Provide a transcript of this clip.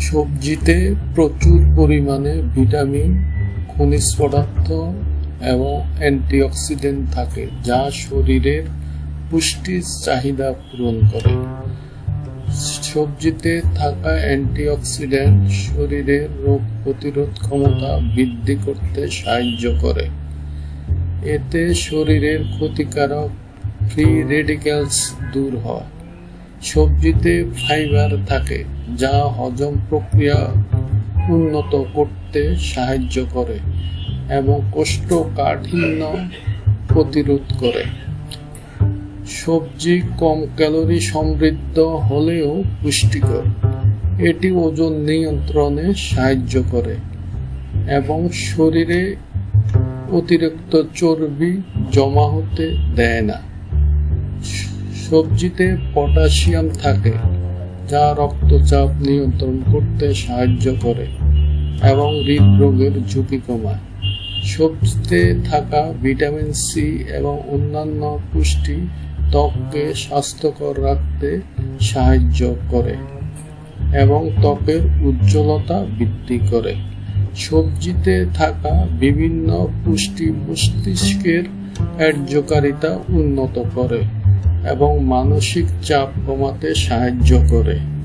সবজিতে প্রচুর পরিমাণে ভিটামিন, খনিজ পদার্থ এবং অ্যান্টিঅক্সিডেন্ট থাকে, যা শরীরের পুষ্টির চাহিদা পূরণ করে। সবজিতে থাকা অ্যান্টিঅক্সিডেন্ট শরীরের রোগ প্রতিরোধ ক্ষমতা বৃদ্ধি করতে সাহায্য করে। এতে শরীরের ক্ষতিকারক ফ্রি রেডিক্যালস দূর হয়। সবজিতে ফাইবার থাকে, যা হজম প্রক্রিয়া উন্নত করতে সাহায্য করে এবং কোষ্ঠকাঠিন্য প্রতিরোধ করে। সবজি কম ক্যালোরি সমৃদ্ধ হলেও পুষ্টিকর। এটি ওজন নিয়ন্ত্রণে সাহায্য করে এবং শরীরে অতিরিক্ত চর্বি জমা হতে দেয় না। সবজিতে পটাশিয়াম থাকে, যা রক্তচাপ নিয়ন্ত্রণ করতে সাহায্য করে এবং হৃদরোগের ঝুঁকি কমায়। সবজিতে থাকা ভিটামিন সি এবং অন্যান্য পুষ্টি ত্বককে স্বাস্থ্যকর রাখতে সাহায্য করে এবং ত্বকের উজ্জ্বলতা বৃদ্ধি করে। সবজিতে থাকা বিভিন্ন পুষ্টি মস্তিষ্কের কার্যকারিতা উন্নত করে। এবং মানসিক চাপ কমাতে সাহায্য করে।